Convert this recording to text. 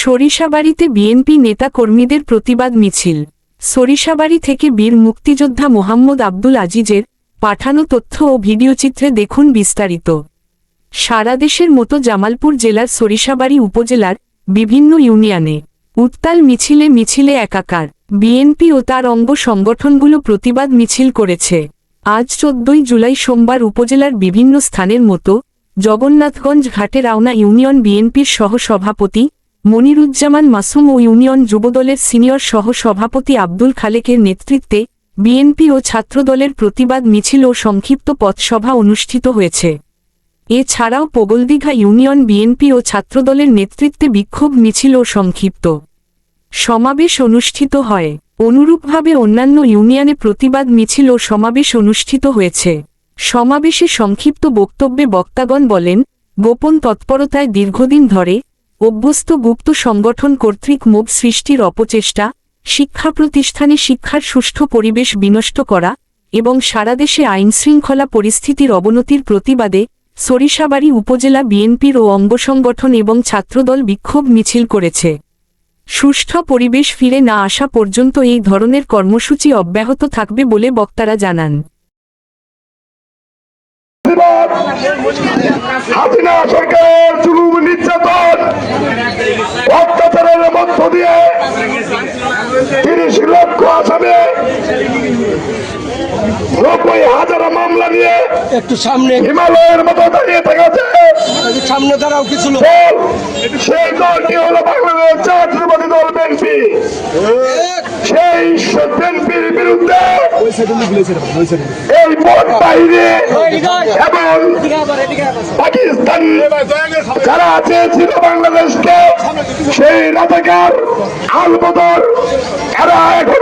সরিষাবাড়িতে BNP নেতা কর্মীদের প্রতিবাদ মিছিল। সরিষাবাড়ি থেকে বীর মুক্তিযোদ্ধা মোহাম্মদ আব্দুল আজিজের পাঠানো তথ্য ও ভিডিওচিত্রে দেখুন বিস্তারিত। সারা দেশের মতো জামালপুর জেলার সরিষাবাড়ি উপজেলার বিভিন্ন ইউনিয়নে উত্তাল মিছিলে মিছিলে একাকার বিএনপি ও তার অঙ্গ সংগঠনগুলো প্রতিবাদ মিছিল করেছে। আজ চোদ্দই জুলাই সোমবার উপজেলার বিভিন্ন স্থানের মতো জগন্নাথগঞ্জ ঘাটে রাওনা ইউনিয়ন বিএনপির সহ সভাপতি মনিরুজ্জামান মাসুম ও ইউনিয়ন যুবদলের সিনিয়র সহ সভাপতি আব্দুল খালেকের নেতৃত্বে বিএনপি ও ছাত্রদলের প্রতিবাদ মিছিল ও সংক্ষিপ্ত পথসভা অনুষ্ঠিত হয়েছে। এছাড়াও পোগলদিঘা ইউনিয়ন বিএনপি ও ছাত্রদলের নেতৃত্বে বিক্ষোভ মিছিল ও সংক্ষিপ্ত সমাবেশ অনুষ্ঠিত হয়। অনুরূপভাবে অন্যান্য ইউনিয়নে প্রতিবাদ মিছিল ও সমাবেশ অনুষ্ঠিত হয়েছে। সমাবেশে সংক্ষিপ্ত বক্তব্যে বক্তাগণ বলেন, গোপন তৎপরতায় দীর্ঘদিন ধরে অভ্যস্ত গুপ্ত সংগঠন কর্তৃক মোব সৃষ্টির অপচেষ্টা, শিক্ষা প্রতিষ্ঠানে শিক্ষার সুষ্ঠু পরিবেশ বিনষ্ট করা এবং সারা দেশে আইনশৃঙ্খলা পরিস্থিতির অবনতির প্রতিবাদে সরিষাবাড়ি উপজেলা বিএনপির ও অঙ্গসংগঠন এবং ছাত্রদল বিক্ষোভ মিছিল করেছে। সুষ্ঠু পরিবেশ ফিরে না আসা পর্যন্ত এই ধরনের কর্মসূচি অব্যাহত থাকবে বলে বক্তারা জানান। হাসিনা সরকারের দিয়ে তিরিশ লক্ষ আসামে নব্বই হাজার মামলা নিয়ে একটু সামনে। হিমালয়ের মতো দাঁড়িয়ে থেকেছে। সামনে দাঁড়াও কিছু লোক। সেই দলটি হলো বাংলাদেশ জাতীয়বাদী দল বিএনপি। সেই বিএনপির বিরুদ্ধে এই ভোট বাইরে এবং পাকিস্তান যারা চেয়েছিল বাংলাদেশকে সেই রাজাকার আলবদর এরা এখনও